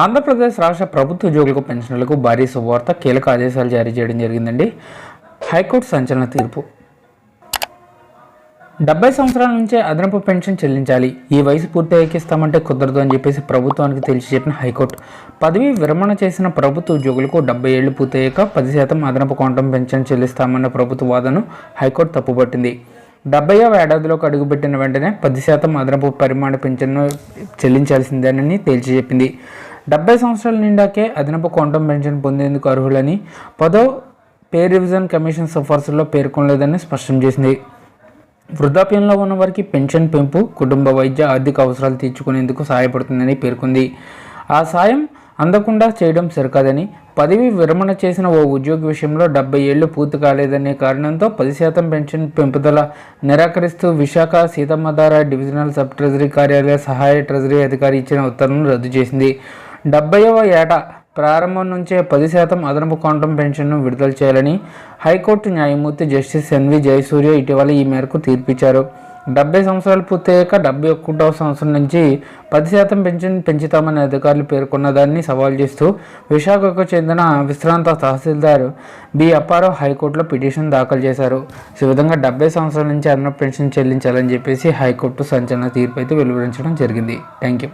ఆంధ్రప్రదేశ్ రాష్ట్ర ప్రభుత్వ ఉద్యోగులకు పెన్షన్లకు భారీ శుభవార్త కీలక ఆదేశాలు జారీ చేయడం జరిగిందండి. హైకోర్టు సంచలన తీర్పు. డెబ్బై సంవత్సరాల నుంచే అదనపు పెన్షన్ చెల్లించాలి. ఈ వయసు పూర్తి ఎక్కిస్తామంటే కుదరదు అని చెప్పేసి ప్రభుత్వానికి తెలిసి చెప్పిన హైకోర్టు. పదవి విరమణ చేసిన ప్రభుత్వ ఉద్యోగులకు డెబ్బై ఏళ్ళు పూర్తయ్యాక పది శాతం అదనపు క్వాంటం పెన్షన్ చెల్లిస్తామన్న ప్రభుత్వ వాదనను హైకోర్టు తప్పుపట్టింది. డెబ్బైవ ఏడాదిలోకి అడుగుపెట్టిన వెంటనే పది శాతం అదనపు పరిమాణ పెన్షన్ను చెల్లించాల్సిందేనని తేల్చి చెప్పింది డెబ్బై సంవత్సరాల నిండాకే అదనపు క్వాంటం పెన్షన్ పొందేందుకు అర్హులని పదో పే రివిజన్ కమిషన్ సిఫార్సుల్లో పేర్కొనలేదని స్పష్టం చేసింది. వృద్ధాప్యంలో ఉన్న వారికి పెన్షన్ పెంపు కుటుంబ వైద్య ఆర్థిక అవసరాలు తీర్చుకునేందుకు సహాయపడుతుందని పేర్కొంది. ఆ సాయం అందకుండా చేయడం సరికాదని పదవి విరమణ చేసిన ఓ ఉద్యోగి విషయంలో డెబ్బై ఏళ్ళు పూర్తి కాలేదనే కారణంతో పది శాతం పెన్షన్ పెంపుదల నిరాకరిస్తూ Visakha Seethammadhara divisional sub treasury కార్యాలయ సహాయ ట్రెజరీ అధికారి ఇచ్చిన ఉత్తర్వులను రద్దు చేసింది. డెబ్బైవ ఏట ప్రారంభం నుంచే పది శాతం అదనపు క్వాంటం పెన్షన్ను విడుదల చేయాలని హైకోర్టు న్యాయమూర్తి జస్టిస్ ఎన్వి జయసూర్య ఇటీవల ఈ మేరకు తీర్పిచ్చారు. డెబ్బై సంవత్సరాలు పూర్తయ్యాక డెబ్బై ఒకటవ సంవత్సరం నుంచి పది శాతం పెన్షన్ పెంచుతామని అధికారులు పేర్కొన్న దాన్ని సవాల్ చేస్తూ విశాఖకు చెందిన విశ్రాంత తహసీల్దార్ బి అప్పారావు హైకోర్టులో పిటిషన్ దాఖలు చేశారు. ఈ విధంగా డెబ్బై సంవత్సరాల నుంచి అదనపు పెన్షన్ చెల్లించాలని చెప్పేసి హైకోర్టు సంచలన తీర్పు అయితే వెలువరించడం జరిగింది. Thank you